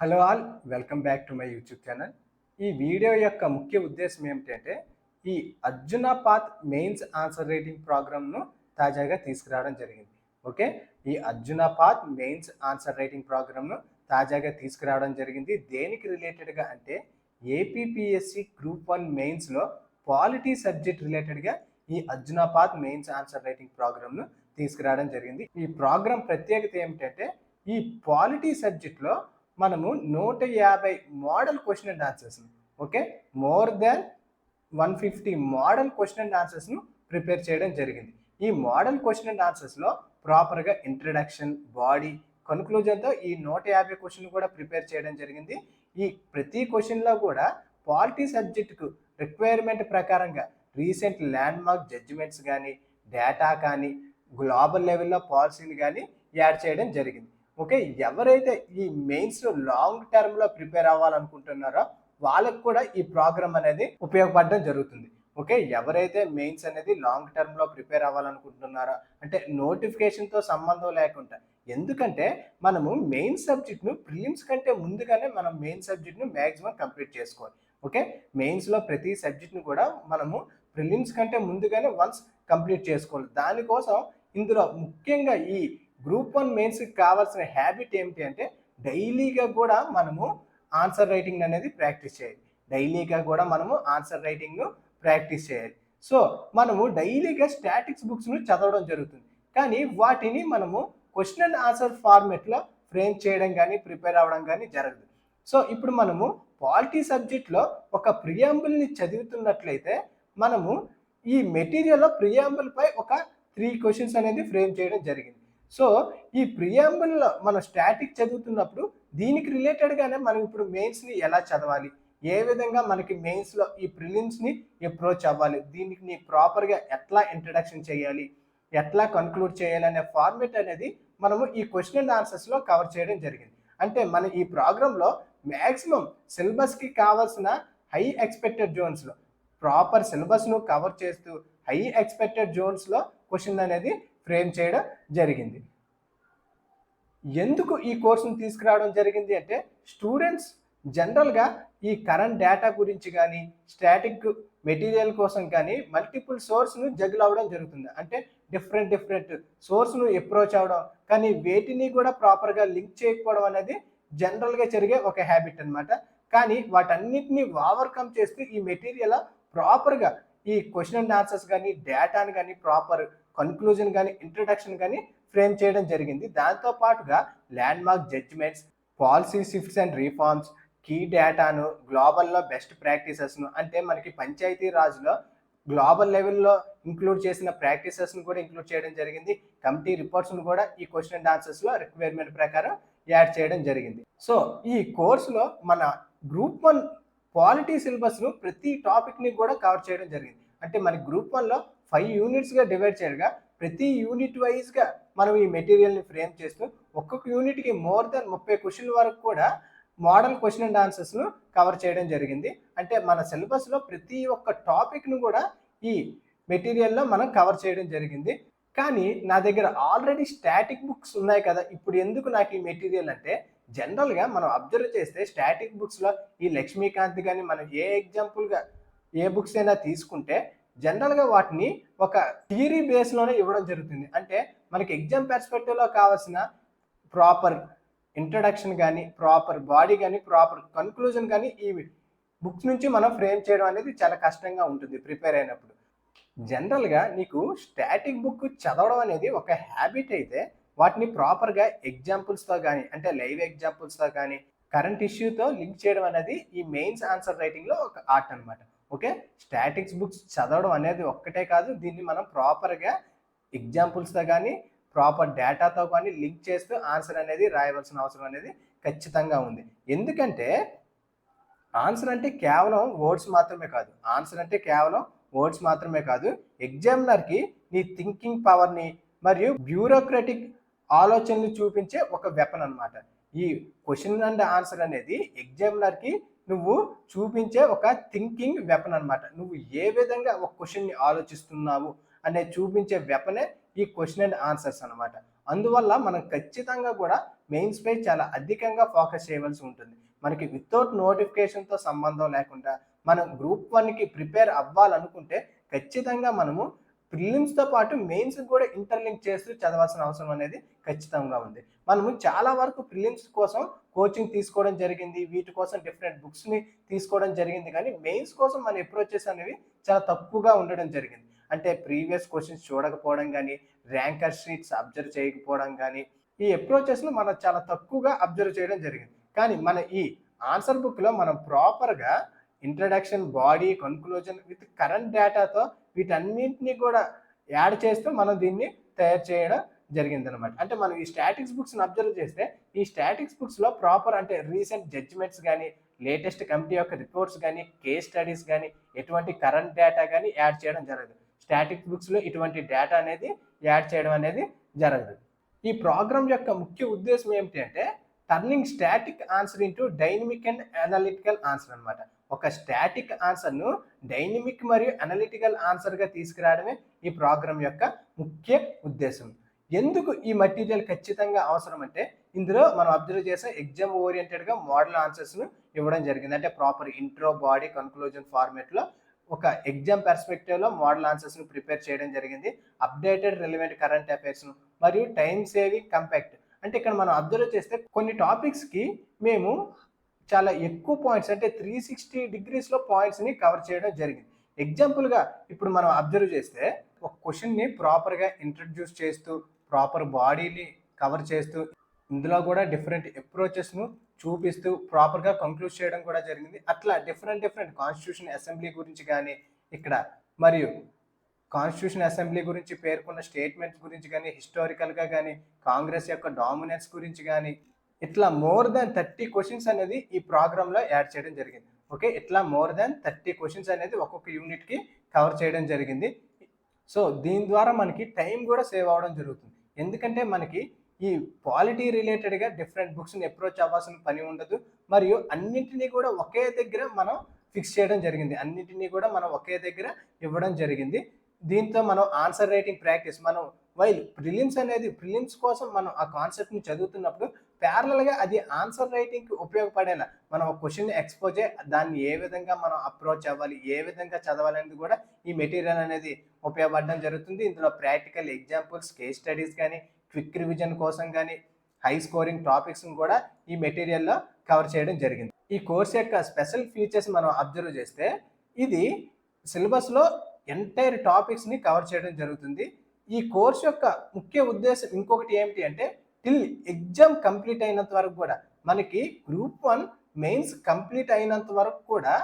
Hello all welcome back to my YouTube channel. ఈ video యొక్క ముఖ్య ఉద్దేశం ఏమిటంటే ఈ Arjuna path mains answer writing ప్రోగ్రామ్ను తాజాగా తీసుకురావడం జరిగింది. ఓకే? ఈ Arjuna path mains answer writing ప్రోగ్రామ్ను తాజాగా తీసుకురావడం జరిగింది. దేనికి రిలేటెడ్గా అంటే ఏపీపీఎస్సి గ్రూప్ వన్ మెయిన్స్లో పాలిటీ సబ్జెక్ట్ రిలేటెడ్గా ఈ Arjuna path mains answer writing ప్రోగ్రామ్ను తీసుకురావడం జరిగింది. ఈ ప్రోగ్రామ్ ప్రత్యేకత ఏమిటంటే ఈ పాలిటీ సబ్జెక్ట్లో మనము నూట యాభై model question and answers okay more than one fifty model question and ఆన్సర్స్ను prepare చేయడం జరిగింది. ఈ మోడల్ క్వశ్చన్ అండ్ ఆన్సర్స్లో ప్రాపర్గా ఇంట్రడక్షన్ బాడీ కన్క్లూజన్తో ఈ నూట యాభై క్వశ్చన్ కూడా ప్రిపేర్ చేయడం జరిగింది. ఈ ప్రతి క్వశ్చన్లో కూడా పాలిటీ సబ్జెక్టుకు రిక్వైర్మెంట్ ప్రకారంగా రీసెంట్ ల్యాండ్ మార్క్ జడ్జిమెంట్స్ కానీ డేటా కానీ గ్లోబల్ లెవెల్లో పాలసీని కానీ యాడ్ చేయడం జరిగింది. ఓకే? ఎవరైతే ఈ మెయిన్స్ లాంగ్ టర్మ్లో ప్రిపేర్ అవ్వాలనుకుంటున్నారో వాళ్ళకు కూడా ఈ ప్రోగ్రామ్ అనేది ఉపయోగపడడం జరుగుతుంది. ఓకే? ఎవరైతే మెయిన్స్ అనేది లాంగ్ టర్మ్లో ప్రిపేర్ అవ్వాలనుకుంటున్నారో అంటే నోటిఫికేషన్తో సంబంధం లేకుండా. ఎందుకంటే మనము మెయిన్ సబ్జెక్ట్ను ప్రిలిమ్స్ కంటే ముందుగానే మనం మెయిన్ సబ్జెక్ట్ను మ్యాక్సిమం కంప్లీట్ చేసుకోవాలి. ఓకే? మెయిన్స్లో ప్రతి సబ్జెక్ట్ను కూడా మనము ప్రిలిమ్స్ కంటే ముందుగానే వన్స్ కంప్లీట్ చేసుకోవాలి. దానికోసం ఇందులో ముఖ్యంగా ఈ గ్రూప్ వన్ మెయిన్స్కి కావాల్సిన హ్యాబిట్ ఏమిటి అంటే డైలీగా కూడా మనము ఆన్సర్ రైటింగ్ అనేది ప్రాక్టీస్ చేయాలి. డైలీగా కూడా మనము ఆన్సర్ రైటింగ్ను ప్రాక్టీస్ చేయాలి. సో మనము డైలీగా స్టాటిక్స్ బుక్స్ను చదవడం జరుగుతుంది. కానీ వాటిని మనము క్వశ్చన్ అండ్ ఆన్సర్ ఫార్మెట్లో ఫ్రేమ్ చేయడం కానీ ప్రిపేర్ అవ్వడం కానీ జరగదు. సో ఇప్పుడు మనము పాలిటీ సబ్జెక్ట్లో ఒక ప్రియాంబుల్ని చదువుతున్నట్లయితే మనము ఈ మెటీరియల్లో ప్రియాంబుల్పై ఒక త్రీ క్వశ్చన్స్ అనేది ఫ్రేమ్ చేయడం జరిగింది. సో ఈ ప్రియాంబుల్లో మనం స్టాటిక్ చదువుతున్నప్పుడు దీనికి రిలేటెడ్గానే మనం ఇప్పుడు మెయిన్స్ని ఎలా చదవాలి? ఏ విధంగా మనకి మెయిన్స్లో ఈ ప్రిలిమ్స్ని అప్రోచ్ అవ్వాలి? దీనికి ప్రాపర్గా ఎట్లా ఇంట్రడక్షన్ చేయాలి? ఎట్లా కన్క్లూడ్ చేయాలి అనే ఫార్మేట్ అనేది మనము ఈ క్వశ్చన్ అండ్ ఆన్సర్స్లో కవర్ చేయడం జరిగింది. అంటే మన ఈ ప్రోగ్రాంలో మ్యాక్సిమం సిలబస్కి కావాల్సిన హై ఎక్స్పెక్టెడ్ జోన్స్లో ప్రాపర్ సిలబస్ను కవర్ చేస్తూ హై ఎక్స్పెక్టెడ్ జోన్స్లో క్వశ్చన్ అనేది ఫ్రేమ్ చేయడం జరిగింది. ఎందుకు ఈ కోర్సును తీసుకురావడం జరిగింది అంటే స్టూడెంట్స్ జనరల్గా ఈ కరెంట్ డేటా గురించి కానీ స్టాటిక్ మెటీరియల్ కోసం కానీ మల్టిపుల్ సోర్స్ను జగిల్ అవ్వడం జరుగుతుంది. అంటే డిఫరెంట్ డిఫరెంట్ సోర్స్ను అప్రోచ్ అవ్వడం కానీ వేటిని కూడా ప్రాపర్గా లింక్ చేయకపోవడం అనేది జనరల్గా జరిగే ఒక హ్యాబిట్ అనమాట కానీ వాటన్నిటిని ఓవర్కమ్ చేస్తూ ఈ మెటీరియల్ ప్రాపర్గా ఈ క్వశ్చన్ అండ్ ఆన్సర్స్ కానీ డేటాను కానీ ప్రాపర్ కన్క్లూజన్ కానీ ఇంట్రడక్షన్ కానీ ఫ్రేమ్ చేయడం జరిగింది. దాంతో పాటుగా landmark judgments policy shifts and reforms key డేటాను గ్లోబల్లో బెస్ట్ ప్రాక్టీసెస్ను అంటే మనకి పంచాయతీ రాజులో గ్లోబల్ లెవెల్లో ఇంక్లూడ్ చేసిన ప్రాక్టీసెస్ను కూడా ఇంక్లూడ్ చేయడం జరిగింది. కమిటీ రిపోర్ట్స్ను కూడా ఈ క్వశ్చన్ అండ్ ఆన్సర్స్లో రిక్వైర్మెంట్ ప్రకారం యాడ్ చేయడం జరిగింది. సో ఈ కోర్సులో మన గ్రూప్ వన్ పాలిటీ సిలబస్ను ప్రతి టాపిక్ని కూడా కవర్ చేయడం జరిగింది. అంటే మన గ్రూప్ వన్లో ఫైవ్ యూనిట్స్గా డివైడ్ చేయగా ప్రతి యూనిట్ వైజ్గా మనం ఈ మెటీరియల్ని ఫ్రేమ్ చేస్తూ ఒక్కొక్క యూనిట్కి మోర్ దెన్ ముప్పై క్వశ్చన్ వరకు కూడా మోడల్ క్వశ్చన్ అండ్ ఆన్సర్స్ను కవర్ చేయడం జరిగింది. అంటే మన సిలబస్లో ప్రతి ఒక్క టాపిక్ను కూడా ఈ మెటీరియల్లో మనం కవర్ చేయడం జరిగింది. కానీ నా దగ్గర ఆల్రెడీ స్టాటిక్ బుక్స్ ఉన్నాయి కదా. ఇప్పుడు ఎందుకు నాకు ఈ మెటీరియల్ అంటే జనరల్గా మనం అబ్జర్వ్ చేస్తే స్టాటిక్ బుక్స్లో ఈ లక్ష్మీకాంత్ కానీ మనం ఏ ఎగ్జాంపుల్గా ఏ బుక్స్ అయినా తీసుకుంటే జనరల్గా వాటిని ఒక థియరీ బేస్లోనే ఇవ్వడం జరుగుతుంది. అంటే మనకి ఎగ్జామ్ పర్స్పెక్టివ్లో కావాల్సిన ప్రాపర్ ఇంట్రడక్షన్ కానీ ప్రాపర్ బాడీ కానీ ప్రాపర్ కన్క్లూజన్ కానీ ఈ బుక్స్ నుంచి మనం ఫ్రేమ్ చేయడం అనేది చాలా కష్టంగా ఉంటుంది ప్రిపేర్ అయినప్పుడు. జనరల్గా నీకు స్టాటిక్ బుక్ చదవడం అనేది ఒక హ్యాబిట్ అయితే వాటిని ప్రాపర్గా ఎగ్జాంపుల్స్తో కానీ అంటే లైవ్ ఎగ్జాంపుల్స్తో కానీ కరెంట్ ఇష్యూతో లింక్ చేయడం అనేది ఈ మెయిన్స్ ఆన్సర్ రైటింగ్లో ఒక ఆర్ట్ అనమాట ఓకే స్టాటిక్స్ బుక్స్ చదవడం అనేది ఒక్కటే కాదు దీన్ని మనం ప్రాపర్గా ఎగ్జాంపుల్స్తో కానీ ప్రాపర్ డేటాతో కానీ లింక్ చేస్తూ ఆన్సర్ అనేది రాయవలసిన అవసరం అనేది ఖచ్చితంగా ఉంది. ఎందుకంటే ఆన్సర్ అంటే కేవలం వర్డ్స్ మాత్రమే కాదు. ఆన్సర్ అంటే కేవలం వర్డ్స్ మాత్రమే కాదు. ఎగ్జామినర్కి నీ థింకింగ్ పవర్ని మరియు బ్యూరోక్రటిక్ ఆలోచనలు చూపించే ఒక వెపన్ అనమాట ఈ క్వశ్చన్ అండ్ ఆన్సర్ అనేది ఎగ్జామినర్కి నువ్వు చూపించే ఒక థింకింగ్ వెపన్ అనమాట నువ్వు ఏ విధంగా ఒక క్వశ్చన్ని ఆలోచిస్తున్నావు అనే చూపించే వెపనే ఈ క్వశ్చన్ అండ్ ఆన్సర్స్ అనమాట అందువల్ల మనం ఖచ్చితంగా కూడా మెయిన్స్ పై చాలా అధికంగా ఫోకస్ చేయవలసి ఉంటుంది. మనకి వితౌట్ నోటిఫికేషన్తో సంబంధం లేకుండా మనం గ్రూప్ వన్కి ప్రిపేర్ అవ్వాలనుకుంటే ఖచ్చితంగా మనము ప్రిలిమ్స్తో పాటు మెయిన్స్ కూడా ఇంటర్లింక్ చేస్తూ చదవాల్సిన అవసరం అనేది ఖచ్చితంగా ఉంది. మనము చాలా వరకు ప్రిలిమ్స్ కోసం కోచింగ్ తీసుకోవడం జరిగింది. వీటి కోసం డిఫరెంట్ బుక్స్ని తీసుకోవడం జరిగింది. కానీ మెయిన్స్ కోసం మన అప్రోచెస్ అనేవి చాలా తక్కువగా ఉండడం జరిగింది. అంటే ప్రీవియస్ క్వశ్చన్స్ చూడకపోవడం కానీ ర్యాంకర్ షీట్స్ అబ్జర్వ్ చేయకపోవడం కానీ ఈ అప్రోచెస్ను మనం చాలా తక్కువగా అబ్జర్వ్ చేయడం జరిగింది. కానీ మన ఈ ఆన్సర్ బుక్లో మనం ప్రాపర్గా introduction body conclusion with current డేటాతో వీటన్నింటినీ కూడా యాడ్ చేస్తూ మనం దీన్ని తయారు చేయడం జరిగింది అనమాట అంటే మనం ఈ స్టాటిక్స్ బుక్స్ని అబ్జర్వ్ చేస్తే ఈ స్టాటిక్స్ బుక్స్లో ప్రాపర్ అంటే రీసెంట్ జడ్జిమెంట్స్ కానీ లేటెస్ట్ కమిటీ యొక్క రిపోర్ట్స్ కానీ కేస్ స్టడీస్ కానీ ఎటువంటి కరెంట్ డేటా కానీ యాడ్ చేయడం జరగదు. స్టాటిక్స్ బుక్స్లో ఇటువంటి డేటా అనేది యాడ్ చేయడం అనేది జరగదు. ఈ ప్రోగ్రామ్ యొక్క ముఖ్య ఉద్దేశం ఏమిటి అంటే turning static answer into dynamic and analytical answer అనమాట ఒక స్టాటిక్ ఆన్సర్ను డైనమిక్ మరియు అనలిటికల్ ఆన్సర్గా తీసుకురావడమే ఈ ప్రోగ్రామ్ యొక్క ముఖ్య ఉద్దేశం. ఎందుకు ఈ మటీరియల్ ఖచ్చితంగా అవసరం అంటే ఇందులో మనం అబ్జర్వ్ చేసే ఎగ్జామ్ ఓరియంటెడ్గా మోడల్ ఆన్సర్స్ను ఇవ్వడం జరిగింది. అంటే ప్రాపర్ ఇంట్రో బాడీ కన్క్లూజన్ ఫార్మేట్లో ఒక ఎగ్జామ్ పెర్స్పెక్టివ్లో మోడల్ ఆన్సర్స్ను ప్రిపేర్ చేయడం జరిగింది. అప్డేటెడ్ రిలవెంట్ కరెంట్ అఫైర్స్ను మరియు టైం సేవింగ్ కంపాక్ట్ అంటే ఇక్కడ మనం అబ్జర్వ్ చేస్తే కొన్ని టాపిక్స్కి మేము చాలా ఎక్కువ పాయింట్స్ అంటే త్రీ సిక్స్టీ డిగ్రీస్లో పాయింట్స్ని కవర్ చేయడం జరిగింది. ఎగ్జాంపుల్గా ఇప్పుడు మనం అబ్జర్వ్ చేస్తే ఒక క్వశ్చన్ని ప్రాపర్గా ఇంట్రడ్యూస్ చేస్తూ ప్రాపర్ బాడీని కవర్ చేస్తూ ఇందులో కూడా డిఫరెంట్ అప్రోచెస్ను చూపిస్తూ ప్రాపర్గా కంక్లూడ్ చేయడం కూడా జరిగింది. అట్లా డిఫరెంట్ డిఫరెంట్ కాన్స్టిట్యూషన్ అసెంబ్లీ గురించి కానీ ఇక్కడ మరియు కాన్స్టిట్యూషన్ అసెంబ్లీ గురించి పేర్కొన్న స్టేట్మెంట్స్ గురించి కానీ హిస్టారికల్గా కానీ కాంగ్రెస్ యొక్క డామినెన్స్ గురించి కానీ ఇట్లా మోర్ దాన్ థర్టీ క్వశ్చన్స్ అనేది ఈ ప్రోగ్రాంలో యాడ్ చేయడం జరిగింది. ఓకే? ఇట్లా మోర్ దాన్ థర్టీ క్వశ్చన్స్ అనేది ఒక్కొక్క యూనిట్కి కవర్ చేయడం జరిగింది. సో దీని ద్వారా మనకి టైం కూడా సేవ్ అవ్వడం జరుగుతుంది. ఎందుకంటే మనకి ఈ క్వాలిటీ రిలేటెడ్గా డిఫరెంట్ బుక్స్ని అప్రోచ్ అవ్వాల్సిన పని ఉండదు. మరియు అన్నింటినీ కూడా ఒకే దగ్గర మనం ఫిక్స్ చేయడం జరిగింది. అన్నింటినీ కూడా మనం ఒకే దగ్గర ఇవ్వడం జరిగింది. దీంతో మనం ఆన్సర్ రైటింగ్ ప్రాక్టీస్ మనం వైల్ ప్రిలిమ్స్ అనేది ప్రిలిమ్స్ కోసం మనం ఆ కాన్సెప్ట్ని చదువుతున్నప్పుడు ప్యారలల్గా అది ఆన్సర్ రైటింగ్కి ఉపయోగపడేలా మనం ఒక క్వశ్చన్ ఎక్స్పోజ్ దాన్ని ఏ విధంగా మనం అప్రోచ్ అవ్వాలి ఏ విధంగా చదవాలి అనేది కూడా ఈ మెటీరియల్ అనేది ఉపయోగపడడం జరుగుతుంది. ఇందులో ప్రాక్టికల్ ఎగ్జాంపుల్స్ కేస్ స్టడీస్ కానీ క్విక్ రివిజన్ కోసం కానీ హై స్కోరింగ్ టాపిక్స్ని కూడా ఈ మెటీరియల్లో కవర్ చేయడం జరిగింది. ఈ కోర్స్ యొక్క స్పెషల్ ఫీచర్స్ మనం అబ్జర్వ్ చేస్తే ఇది సిలబస్లో ఎంటైర్ టాపిక్స్ని కవర్ చేయడం జరుగుతుంది. ఈ కోర్స్ యొక్క ముఖ్య ఉద్దేశం ఇంకొకటి ఏమిటి అంటే టిల్ ఎగ్జామ్ కంప్లీట్ అయినంత వరకు కూడా మనకి గ్రూప్ వన్ మెయిన్స్ కంప్లీట్ అయినంత వరకు కూడా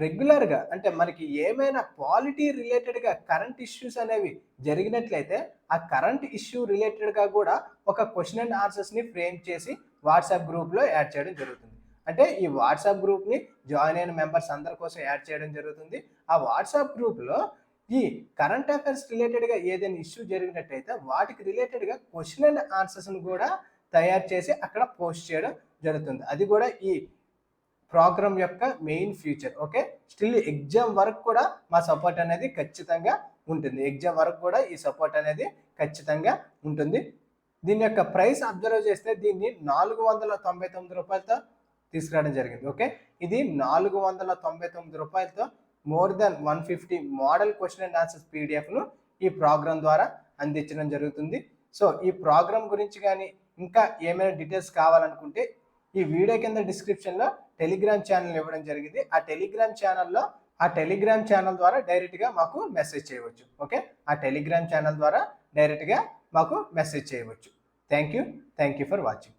రెగ్యులర్గా అంటే మనకి ఏమైనా క్వాలిటీ రిలేటెడ్గా కరెంట్ ఇష్యూస్ అనేవి జరిగినట్లయితే ఆ కరెంట్ ఇష్యూ రిలేటెడ్గా కూడా ఒక క్వశ్చన్ అండ్ ఆన్సర్స్ని ఫ్రేమ్ చేసి వాట్సాప్ గ్రూప్లో యాడ్ చేయడం జరుగుతుంది. అంటే ఈ వాట్సాప్ గ్రూప్ని జాయిన్ అయిన మెంబర్స్ అందరి కోసం యాడ్ చేయడం జరుగుతుంది. ఆ వాట్సాప్ గ్రూప్లో ఈ కరెంట్ అఫైర్స్ రిలేటెడ్గా ఏదైనా ఇష్యూ జరిగినట్టయితే వాటికి రిలేటెడ్గా క్వశ్చన్ అండ్ ఆన్సర్స్ని కూడా తయారు చేసి అక్కడ పోస్ట్ చేయడం జరుగుతుంది. అది కూడా ఈ ప్రోగ్రామ్ యొక్క main future. Okay? Still exam వరకు కూడా మా సపోర్ట్ అనేది ఖచ్చితంగా ఉంటుంది. ఎగ్జామ్ వరకు కూడా ఈ సపోర్ట్ అనేది ఖచ్చితంగా ఉంటుంది. దీని యొక్క ప్రైస్ అబ్జర్వ్ చేస్తే దీన్ని నాలుగు వందల తొంభై తొమ్మిది రూపాయలతో తీసుకురావడం జరిగింది. ఓకే? ఇది నాలుగు వందల తొంభై తొమ్మిది రూపాయలతో more than one fifty model question and answers పీడిఎఫ్ను ఈ ప్రోగ్రామ్ ద్వారా అందించడం జరుగుతుంది. సో ఈ ప్రోగ్రామ్ గురించి కానీ ఇంకా ఏమైనా డీటెయిల్స్ కావాలనుకుంటే ఈ వీడియో కింద డిస్క్రిప్షన్లో టెలిగ్రామ్ ఛానల్ ఇవ్వడం జరిగింది. ఆ టెలిగ్రామ్ ఛానల్లో ఆ టెలిగ్రామ్ ఛానల్ ద్వారా డైరెక్ట్గా మాకు మెసేజ్ చేయవచ్చు. ఓకే ఆ టెలిగ్రామ్ ఛానల్ ద్వారా డైరెక్ట్గా మాకు మెసేజ్ చేయవచ్చు. Thank you thank you for watching